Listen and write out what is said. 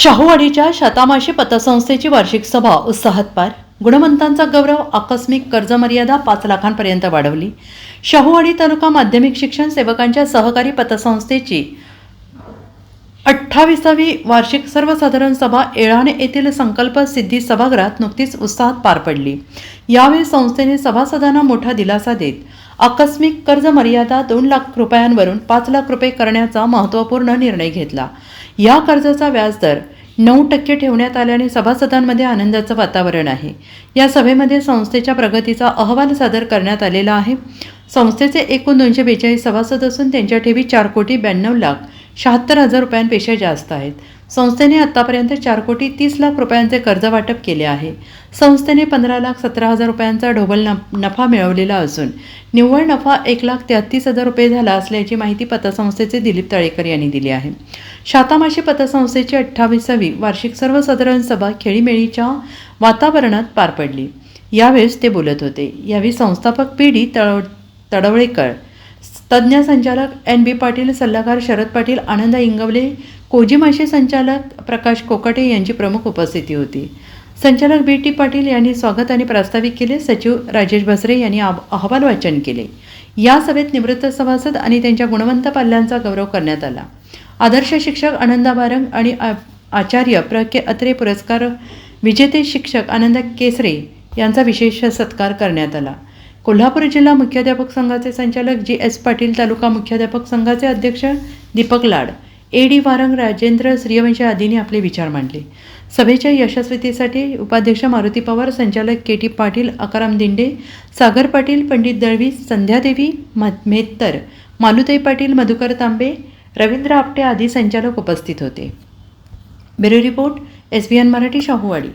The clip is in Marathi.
शाहूवाडीच्या शतामाशी पतसंस्थेची वार्षिक सभा उत्साहात पार. गुणवंतांचा गौरव आकस्मिक कर्जमर्यादा पाच लाखांपर्यंत वाढवली. शाहूवाडी तालुका माध्यमिक शिक्षण सेवकांच्या सहकारी पतसंस्थेची अठ्ठावीसावी वार्षिक सर्वसाधारण सभा येळाणे येथील संकल्प सिद्धी सभागृहात नुकतीच उत्साहात पार पडली. यावेळी संस्थेने सभासदांना मोठा दिलासा देत आकस्मिक कर्ज मर्यादा दोन लाख रुपयांवरून पाच लाख रुपये करण्याचा महत्त्वपूर्ण निर्णय घेतला. या कर्जाचा व्याजदर नऊ टक्के ठेवण्यात आल्याने सभासदांमध्ये आनंदाचं वातावरण आहे. या सभेमध्ये संस्थेच्या प्रगतीचा अहवाल सादर करण्यात आलेला आहे. संस्थेचे एकूण दोनशे बेचाळीस सभासद असून त्यांच्या ठेवी चार कोटी ब्याण्णव लाख शहात्तर हजार रुपयांपेक्षा जास्त आहेत. संस्थेने आत्तापर्यंत चार कोटी तीस लाख रुपयांचे कर्ज वाटप केले आहे. संस्थेने पंधरा लाख सतरा हजार रुपयांचा ढोबल नफा मिळवलेला असून निव्वळ नफा एक लाख तेहतीस हजार रुपये झाला असल्याची माहिती पतसंस्थेचे दिलीप तळेकर यांनी दिली आहे. शातामाशी पतसंस्थेची अठ्ठावीसावी वार्षिक सर्वसाधारण सभा खेळीमेळीच्या वातावरणात पार पडली. यावेळेस ते बोलत होते. यावेळी संस्थापक पी डी तळ तडवळेकर तज्ज्ञ संचालक एन बी पाटील सल्लागार शरद पाटील आनंद इंगवले कोजिमाशी संचालक प्रकाश कोकाटे यांची प्रमुख उपस्थिती होती. संचालक बी टी पाटील यांनी स्वागत आणि प्रास्ताविक केले. सचिव राजेश भसरे यांनी आब- अहवाल वाचन केले. या सभेत निवृत्त सभासद आणि त्यांच्या गुणवंत पाल्यांचा गौरव करण्यात आला. आदर्श शिक्षक आनंदा बारंग आणि आचार्य प्र. के. अत्रे पुरस्कार विजेते शिक्षक आनंद केसरे यांचा विशेष सत्कार करण्यात आला. कोल्हापूर जिल्हा मुख्याध्यापक संघाचे संचालक जी एस पाटील तालुका मुख्याध्यापक संघाचे अध्यक्ष दीपक लाड ए डी वारंग राजेंद्र सूर्यवंशी आदींनी आपले विचार मांडले. सभेच्या यशस्वीतेसाठी उपाध्यक्ष मारुती पवार संचालक के टी पाटील अकाराम दिंडे सागर पाटील पंडित दळवी संध्यादेवी म- मालुताई पाटील मधुकर तांबे रवींद्र आपटे आदी संचालक उपस्थित होते. Bureau report S B N Marathi Shahuwadi.